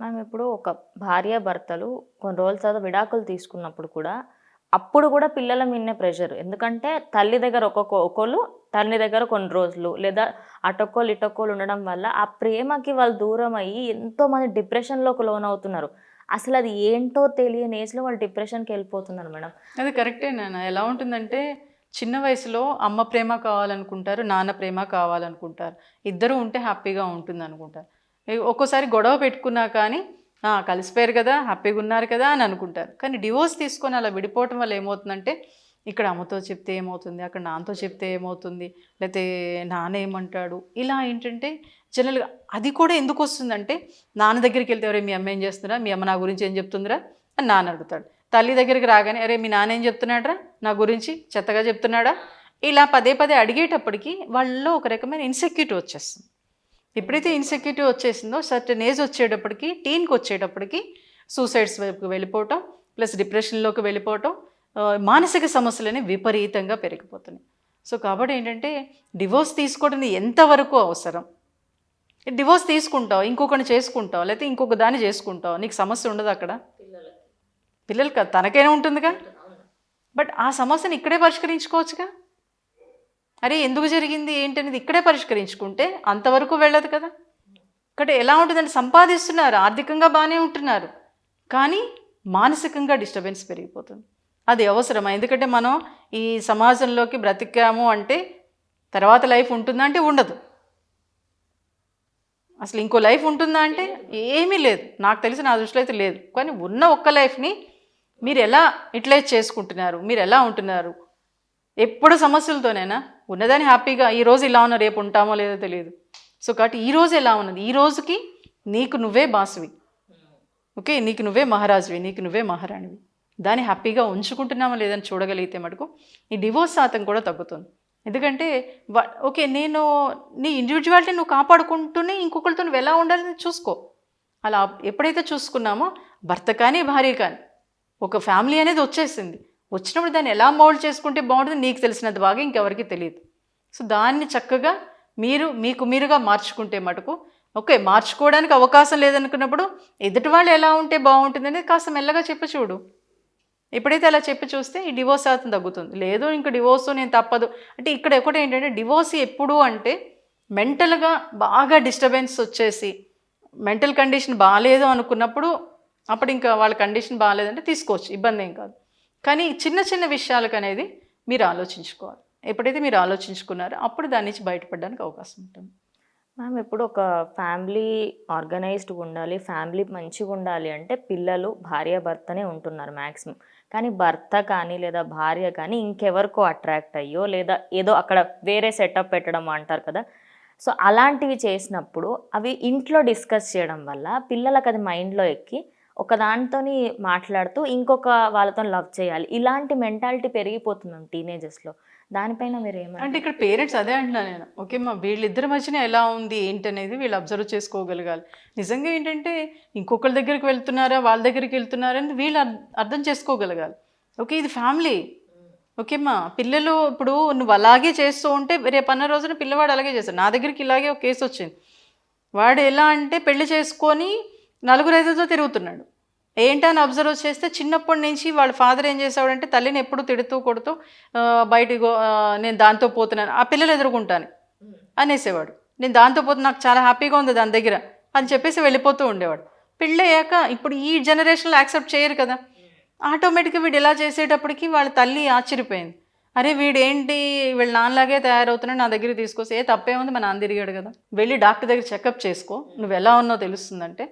మనం ఇప్పుడు ఒక భార్య భర్తలు కొన్ని రోజుల తర్వాత విడాకులు తీసుకున్నప్పుడు కూడా అప్పుడు కూడా పిల్లల మీదనే ప్రెషర్. ఎందుకంటే తల్లి దగ్గర ఒక్కొక్క ఒకళ్ళు తల్లి దగ్గర కొన్ని రోజులు లేదా అటొక్కోలు ఇటొక్కోలు ఉండడం వల్ల ఆ ప్రేమకి వాళ్ళు దూరం అయ్యి ఎంతో మంది డిప్రెషన్లోకి లోన్ అవుతున్నారు. అసలు అది ఏంటో తెలియని ఏజ్లో వాళ్ళు డిప్రెషన్కి వెళ్ళిపోతున్నారు మేడం. అది కరెక్టే నాన్న. ఎలా ఉంటుందంటే చిన్న వయసులో అమ్మ ప్రేమ కావాలనుకుంటారు నాన్న ప్రేమ కావాలనుకుంటారు. ఇద్దరు ఉంటే హ్యాపీగా ఉంటుంది అనుకుంటారు ఒక్కోసారి గొడవ పెట్టుకున్నా కానీ కలిసిపోయారు కదా హ్యాపీగా ఉన్నారు కదా అని అనుకుంటారు. కానీ డివోర్స్ తీసుకొని అలా విడిపోవటం వల్ల ఏమవుతుందంటే ఇక్కడ అమ్మతో చెప్తే ఏమవుతుంది అక్కడ నాన్నతో చెప్తే ఏమవుతుంది లేకపోతే నాన్న ఏమంటాడు. ఇలా ఏంటంటే జనరల్గా అది కూడా ఎందుకు వస్తుందంటే నాన్న దగ్గరికి వెళ్తే ఎవరే మీ అమ్మ ఏం చేస్తుందిరా? మీ అమ్మ నా గురించి ఏం చెప్తుందిరా? అని నాన్న అడుగుతాడు. తల్లి దగ్గరికి రాగానే అరే మీ నాన్న ఏం చెప్తున్నాడరా? నా గురించి చెత్తగా చెప్తున్నాడా? ఇలా పదే పదే అడిగేటప్పటికి వాళ్ళలో ఒక రకమైన ఇన్సెక్యూరిటీ వచ్చేస్తుంది. ఎప్పుడైతే ఇన్సెక్యూరిటీ వచ్చేసిందో సర్టన్ ఏజ్ వచ్చేటప్పటికి టీన్కి వచ్చేటప్పటికి సూసైడ్స్ వైపుకి వెళ్ళిపోవటం ప్లస్ డిప్రెషన్లోకి వెళ్ళిపోవటం మానసిక సమస్యలని విపరీతంగా పెరిగిపోతున్నాయి. సో కాబట్టి ఏంటంటే డివోర్స్ తీసుకోవడం ఎంతవరకు అవసరం? డివోర్స్ తీసుకుంటావు ఇంకొకరిని చేసుకుంటావు లేకపోతే ఇంకొక దాన్ని చేసుకుంటావు నీకు సమస్య ఉండదు అక్కడ? పిల్లలు కదా తనకైనా ఉంటుందిగా? బట్ ఆ సమస్యను ఇక్కడే పరిష్కరించుకోవచ్చుగా? అరే ఎందుకు జరిగింది? ఏంటనేది ఇక్కడే పరిష్కరించుకుంటే అంతవరకు వెళ్ళదు కదా. ఇక్కడ ఎలా ఉంటుందంటే సంపాదిస్తున్నారు ఆర్థికంగా బాగానే ఉంటున్నారు కానీ మానసికంగా డిస్టర్బెన్స్ పెరిగిపోతుంది. అది అవసరమా? ఎందుకంటే మనం ఈ సమాజంలోకి బ్రతికాము అంటే తర్వాత లైఫ్ ఉంటుందా అంటే ఉండదు. అసలు ఇంకో లైఫ్ ఉంటుందా అంటే ఏమీ లేదు. నాకు తెలిసి నా దృష్టిలో అయితే లేదు. కానీ ఉన్న ఒక్క లైఫ్ని మీరు ఎలా యూటిలైజ్ చేసుకుంటున్నారు మీరు ఎలా ఉంటున్నారు? ఎప్పుడు సమస్యలతోనేనా ఉన్నదాన్ని హ్యాపీగా ఈ రోజు ఇలా ఉన్నా రేపు ఉంటామో లేదో తెలియదు. సో కాబట్టి ఈ రోజు ఎలా ఉన్నది? ఈ రోజుకి నీకు నువ్వే బాసువి. ఓకే? నీకు నువ్వే మహారాజువి నీకు నువ్వే మహారాణివి. దాన్ని హ్యాపీగా ఉంచుకుంటున్నామా లేదని చూడగలిగితే మటుకు ఈ డివోర్స్ శాతం కూడా తగ్గుతుంది. ఎందుకంటే ఓకే నేను నీ ఇండివిజువాలిటీ నువ్వు కాపాడుకుంటూనే ఇంకొకరితో నువ్వు ఎలా ఉండాలని చూసుకో. అలా ఎప్పుడైతే చూసుకున్నామో భర్త కానీ భార్య కానీ ఒక ఫ్యామిలీ అనేది వచ్చేసింది. వచ్చినప్పుడు దాన్ని ఎలా మౌల్డ్ చేసుకుంటే బాగుంటుంది నీకు తెలిసినంత బాగా ఇంకెవరికి తెలియదు. సో దాన్ని చక్కగా మీరు మీకు మీరుగా మార్చుకుంటే మటుకు ఓకే మార్చుకోవడానికి అవకాశం లేదనుకున్నప్పుడు ఎదుటి వాళ్ళు ఎలా ఉంటే బాగుంటుంది అనేది కాస్త మెల్లగా చెప్పి చూడు. ఎప్పుడైతే అలా చెప్పి చూస్తే ఈ డివోర్స్ శాతం తగ్గుతుంది. లేదు ఇంకా డివోర్స్ నేను తప్పదు. అంటే ఇక్కడ ఒకటి ఏంటంటే డివోర్స్ ఎప్పుడు అంటే మెంటల్గా బాగా డిస్టర్బెన్స్ వచ్చేసి మెంటల్ కండిషన్ బాగాలేదు అనుకున్నప్పుడు అప్పుడు ఇంకా వాళ్ళ కండిషన్ బాగాలేదంటే తీసుకోవచ్చు. ఇబ్బంది ఏం కాదు. కానీ చిన్న చిన్న విషయాలకు అనేది మీరు ఆలోచించుకోవాలి. ఎప్పుడైతే మీరు ఆలోచించుకున్నారో అప్పుడు దాని నుంచి బయటపడడానికి అవకాశం ఉంటుంది. మ్యామ్ ఇప్పుడు ఒక ఫ్యామిలీ ఆర్గనైజ్డ్గా ఉండాలి ఫ్యామిలీ మంచిగా ఉండాలి అంటే పిల్లలు భార్య భర్తనే ఉంటున్నారు మ్యాక్సిమం కానీ భర్త కానీ లేదా భార్య కానీ ఇంకెవరికో అట్రాక్ట్ అయ్యో లేదా ఏదో అక్కడ వేరే సెటప్ పెట్టడం అంటారు కదా. సో అలాంటివి చేసినప్పుడు అవి ఇంట్లో డిస్కస్ చేయడం వల్ల పిల్లలకు అది మైండ్లో ఎక్కి ఒకదానితోని మాట్లాడుతూ ఇంకొక వాళ్ళతో లవ్ చేయాలి. ఇలాంటి మెంటాలిటీ పెరిగిపోతుంది మ్యామ్ టీనేజెస్లో దానిపైన మీరు ఏమంటారు అంటే ఇక్కడ పేరెంట్స్ అదే అంటున్నా నేను. ఓకే మా వీళ్ళిద్దరి మధ్యన ఎలా ఉంది ఏంటనేది వీళ్ళు అబ్జర్వ్ చేసుకోగలగాలి. నిజంగా ఏంటంటే ఇంకొకరి దగ్గరికి వెళ్తున్నారా వాళ్ళ దగ్గరికి వెళ్తున్నారా అని వీళ్ళు అర్థం చేసుకోగలగాలి. ఓకే ఇది ఫ్యామిలీ. ఓకేమ్మా పిల్లలు ఇప్పుడు నువ్వు అలాగే చేస్తూ ఉంటే రేపు అన్న రోజున పిల్లవాడు అలాగే చేస్తాడు. నా దగ్గరికి ఇలాగే ఒక కేసు వచ్చింది వాడు ఎలా అంటే పెళ్ళి చేసుకొని నలుగురు ఐదుతో తిరుగుతున్నాడు. ఏంటని అబ్జర్వ్ చేస్తే చిన్నప్పటి నుంచి వాళ్ళ ఫాదర్ ఏం చేసేవాడంటే తల్లిని ఎప్పుడు తిడుతూ కొడుతూ ఆ, బయటికి గో- నేను దాంతో పోతున్నాను ఆ పిల్లలు ఎదుర్కొంటాను అనేసేవాడు. నేను దాంతో పోతే నాకు చాలా హ్యాపీగా ఉంది దాని దగ్గర అని చెప్పేసి వెళ్ళిపోతూ ఉండేవాడు. పెళ్ళయ్యాక ఇప్పుడు ఈ జనరేషన్లో యాక్సెప్ట్ చేయరు కదా. ఆటోమేటిక్గా వీడు ఇలా చేసేటప్పటికి వాళ్ళ తల్లి ఆశ్చర్యపోయింది. అరే వీడు ఏంటి వీళ్ళ నాన్నలాగే తయారవుతున్నాడు నా దగ్గర తీసుకొస్తే ఏ తప్పేముంది మా నాన్న తిరిగాడు కదా. వెళ్ళి డాక్టర్ దగ్గర చెకప్ చేసుకో నువ్వు ఎలా ఉన్నావు తెలుస్తుందంటే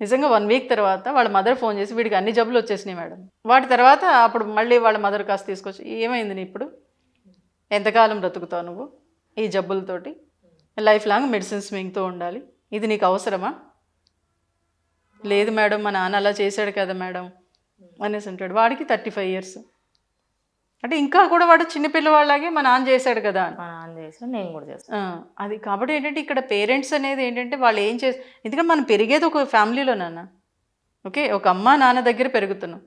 నిజంగా వన్ వీక్ తర్వాత వాళ్ళ మదర్ ఫోన్ చేసి వీడికి అన్ని జబ్బులు వచ్చేసినాయి మేడం. వాటి తర్వాత అప్పుడు మళ్ళీ వాళ్ళ మదర్ కాస్త తీసుకొచ్చి ఏమైంది నీ ఇప్పుడు? ఎంతకాలం బ్రతుకుతావు నువ్వు ఈ జబ్బులతోటి? లైఫ్ లాంగ్ మెడిసిన్స్ మింగుతూ ఉండాలి. ఇది నీకు అవసరమా? లేదు మేడం మా నాన్న అలా చేశాడు కదా మేడం అనేసి అంటాడు. వాడికి థర్టీ ఫైవ్ ఇయర్స్. అంటే ఇంకా కూడా వాడు చిన్నపిల్లవాళ్ళలాగే మా నాన్న చేశాడు కదా అని. మా నాన్న చేసిన నేను కూడా చేస్తాను అది కాబట్టి ఏంటంటే ఇక్కడ పేరెంట్స్ అనేది ఏంటంటే వాళ్ళు ఏం చేసి ఎందుకంటే మనం పెరిగేది ఒక ఫ్యామిలీలో నాన్న. ఓకే ఒక అమ్మ నాన్న దగ్గర పెరుగుతున్నాం.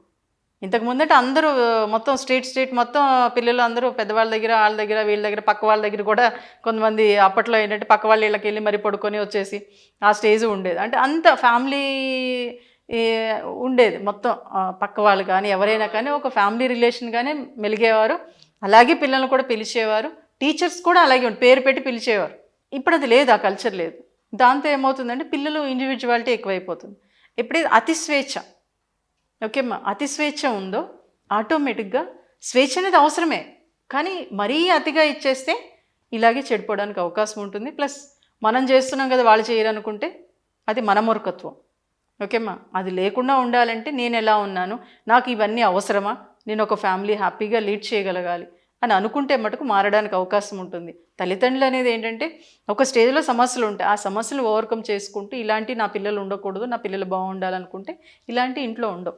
ఇంతకు ముందట అందరూ మొత్తం స్టేట్ స్టేట్ మొత్తం పిల్లలు అందరూ పెద్దవాళ్ళ దగ్గర వాళ్ళ దగ్గర వీళ్ళ దగ్గర పక్క వాళ్ళ దగ్గర కూడా కొంతమంది అప్పట్లో ఏంటంటే పక్క వాళ్ళ ఇళ్ళకి వెళ్ళి మరి పడుకొని వచ్చేసి ఆ స్టేజ్ ఉండేది. అంటే అంత ఫ్యామిలీ ఉండేది మొత్తం పక్క వాళ్ళు కానీ ఎవరైనా కానీ ఒక ఫ్యామిలీ రిలేషన్ కానీ మెలిగేవారు. అలాగే పిల్లల్ని కూడా పిలిచేవారు. టీచర్స్ కూడా అలాగే ఉండి పేరు పెట్టి పిలిచేవారు. ఇప్పుడు అది లేదు ఆ కల్చర్ లేదు. దాంతో ఏమవుతుందంటే పిల్లలు ఇండివిజువాలిటీ ఎక్కువైపోతుంది. ఎప్పుడైతే అతి స్వేచ్ఛ ఓకేమ్మా అతి స్వేచ్ఛ ఉందో ఆటోమేటిక్గా స్వేచ్ఛ అనేది అవసరమే. కానీ మరీ అతిగా ఇచ్చేస్తే ఇలాగే చెడిపోవడానికి అవకాశం ఉంటుంది. ప్లస్ మనం చేస్తున్నాం కదా వాళ్ళు చేయరనుకుంటే అది మన మూర్ఖత్వం. ఓకేమ్మా? అది లేకుండా ఉండాలంటే నేను ఎలా ఉన్నాను? నాకు ఇవన్నీ అవసరమా? నేను ఒక ఫ్యామిలీ హ్యాపీగా లీడ్ చేయగలగాలి అని అనుకుంటే మటుకు మారడానికి అవకాశం ఉంటుంది. తల్లిదండ్రులు అనేది ఏంటంటే ఒక స్టేజ్లో సమస్యలు ఉంటాయి. ఆ సమస్యలు ఓవర్కమ్ చేసుకుంటూ ఇలాంటి నా పిల్లలు ఉండకూడదు నా పిల్లలు బాగుండాలనుకుంటే ఇలాంటి ఇంట్లో ఉండవు.